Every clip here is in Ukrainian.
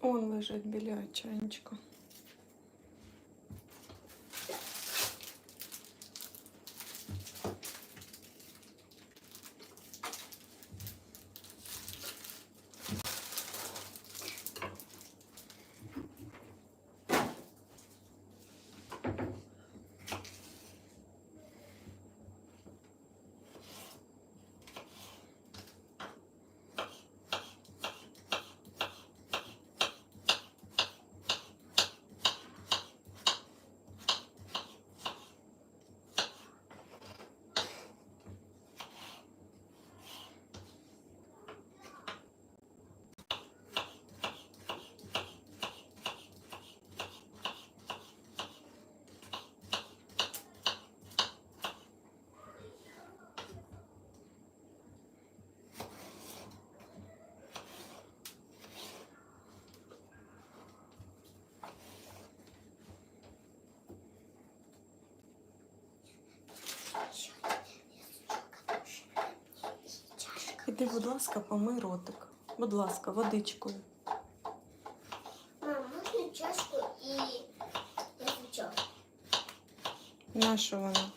Он лежить біля чайничка. Іди, будь ласка, помий ротик. Будь ласка, водичкою. Мам, можна чашку і На що вона?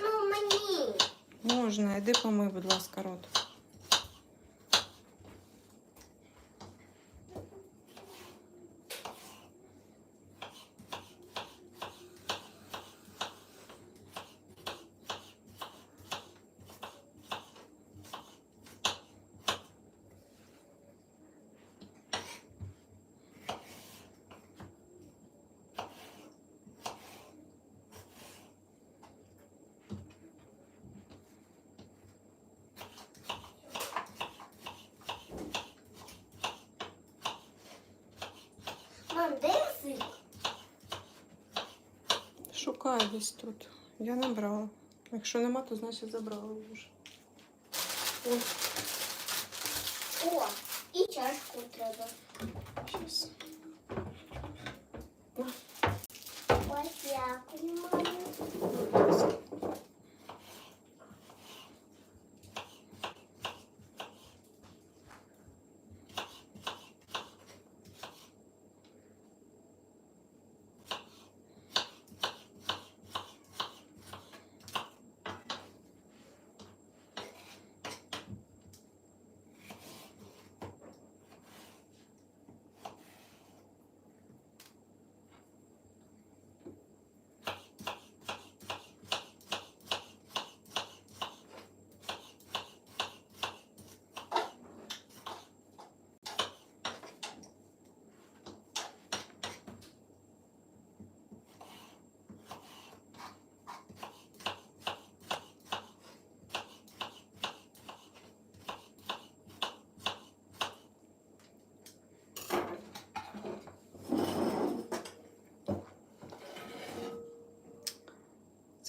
Ну, мені. Можна, іди помий, будь ласка, рот. Шукаю десь тут. Я не брала. Якщо нема, то значить забрала вже. О, О, і чашку треба. щас.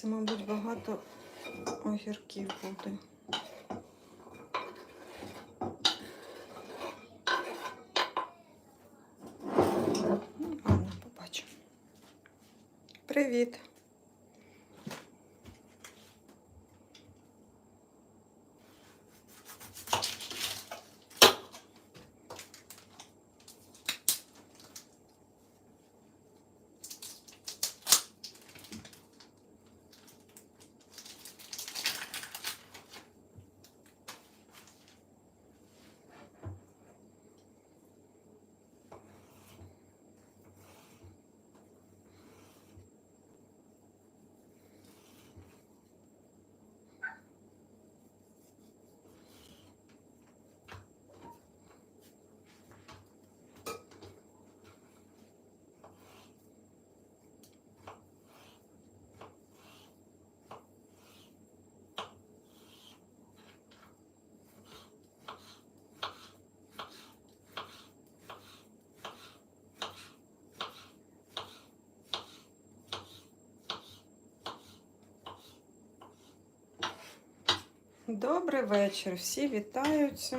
Це, мабуть, багато огірків буде. Ладно, побачимо. Привіт. Добрий вечір. Всі вітаються.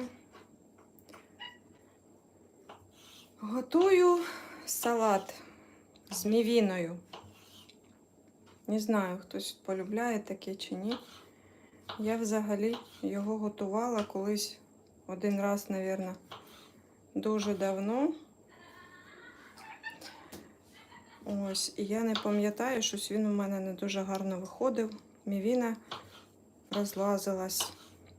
Готую салат з мівіною. Не знаю, хтось полюбляє таке чи ні. Я взагалі його готувала колись один раз, мабуть, дуже давно. Ось, і я не пам'ятаю, щось він у мене не дуже гарно виходив. Мівіна розлазилась.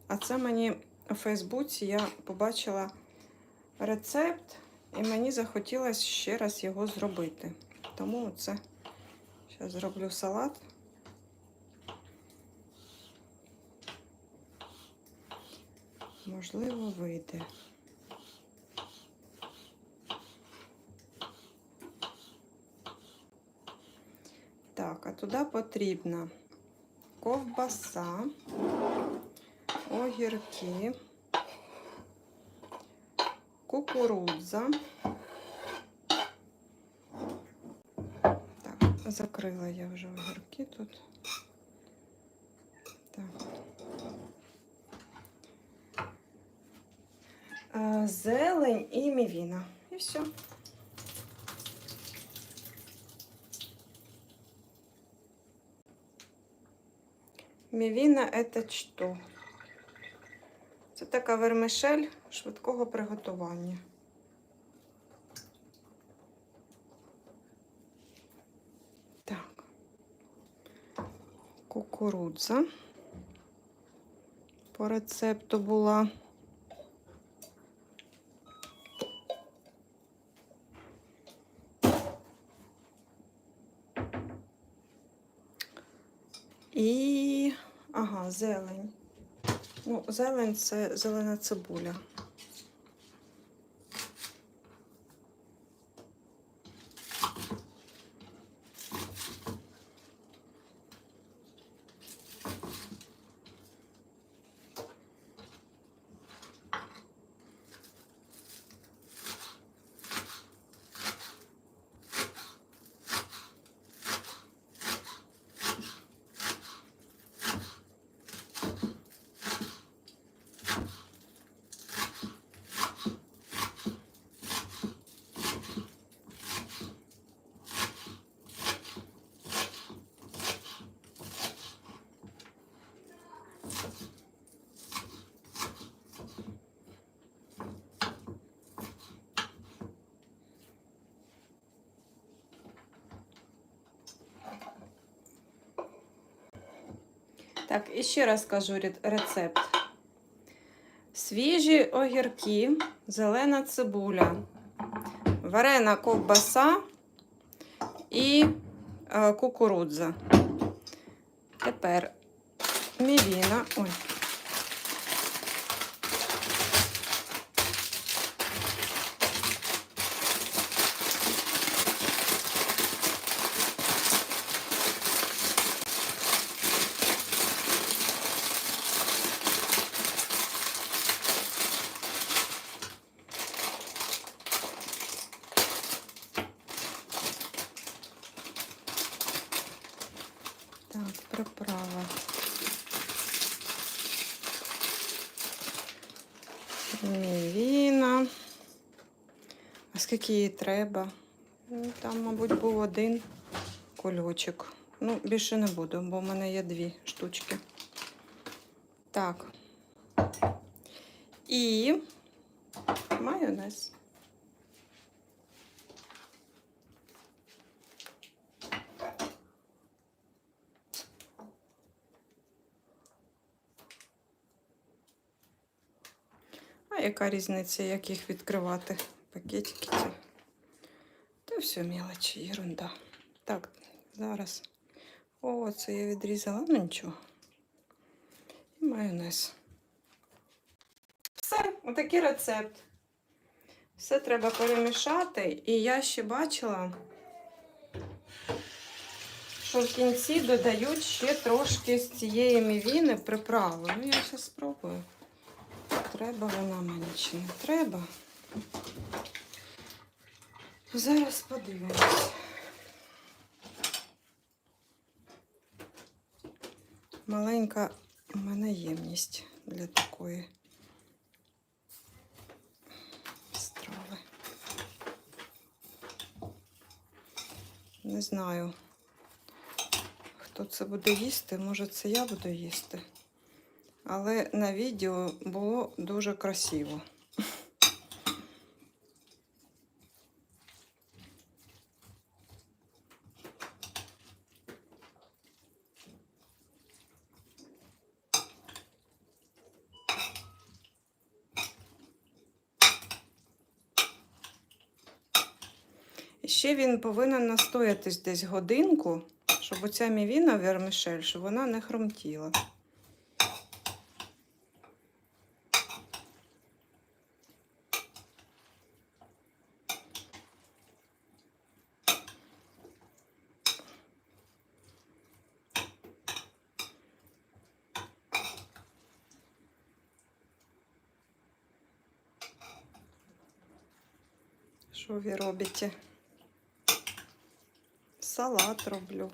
А це мені у Фейсбуці я побачила рецепт, і мені захотілося ще раз його зробити. Тому це зараз зроблю салат. Можливо, вийде. Так, а туди потрібна ковбаса, огірки, кукурудза. Так, закрила я вже огірки тут. Так. Е, Зелень і мівіна. І все. Мівіна это что? Це така вермишель швидкого приготування. Так. Кукурудза. По рецепту була. І ага, зелень. Ну, зелень це зелена цибуля. Так, і ще раз кажу рецепт. Свіжі огірки, зелена цибуля, варена ковбаса і е, кукурудза. Тепер мівіна. Ой. Так, приправа. Мівіна. А скільки їй треба? Ну, Там, мабуть, був один кульочок. Ну, більше не буду, бо в мене є дві штучки. Так. І майонез. Яка різниця, як їх відкривати? Пакетики ці. Та все мелочі, ерунда. Так, зараз. О, це я відрізала, ну нічого. І майонез. Все, отакий рецепт. Все треба перемішати. І я ще бачила, що в кінці додають ще трошки з цієї мівіни приправи. Ну, я зараз спробую. Треба вона мені чи не треба. Зараз подивимось. Маленька у мене ємність для такої страви. Не знаю, хто це буде їсти. Може, це я буду їсти. Але на відео було дуже красиво. Ще він повинен настоятись десь годинку, щоб оця мівіна вермішель, щоб вона не хромтіла. Що ви робите? Салат роблю.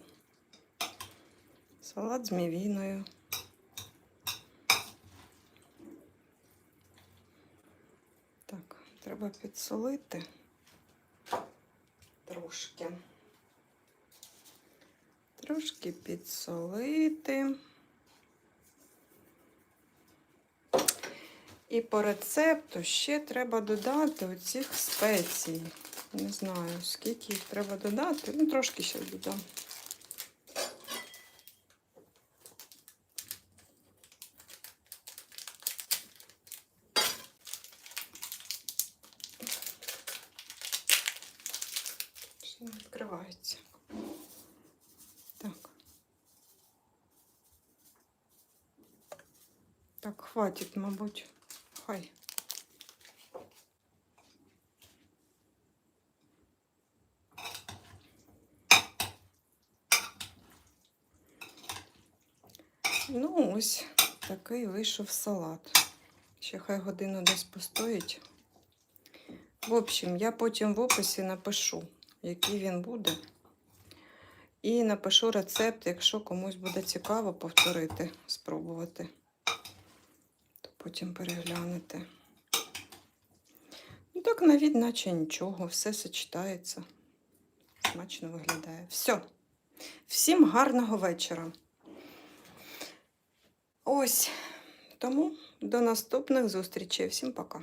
Салат з мівіною. Так, треба підсолити трошки. Трошки підсолити. І по рецепту ще треба додати оцих спецій. Не знаю, скільки їх треба додати. Ну, трошки ще додам. Відкривається. Так. Так, хватить, мабуть. Хай. Ну, ось такий вийшов салат. Ще хай годину десь постоїть. В общем, я потім в описі напишу, який він буде. І напишу рецепт, якщо комусь буде цікаво повторити, спробувати потім переглянете. Ну так навіть наче нічого, все сочетається. Смачно виглядає. Все. Всім гарного вечора. Ось. Тому до наступних зустрічей. Всім пока.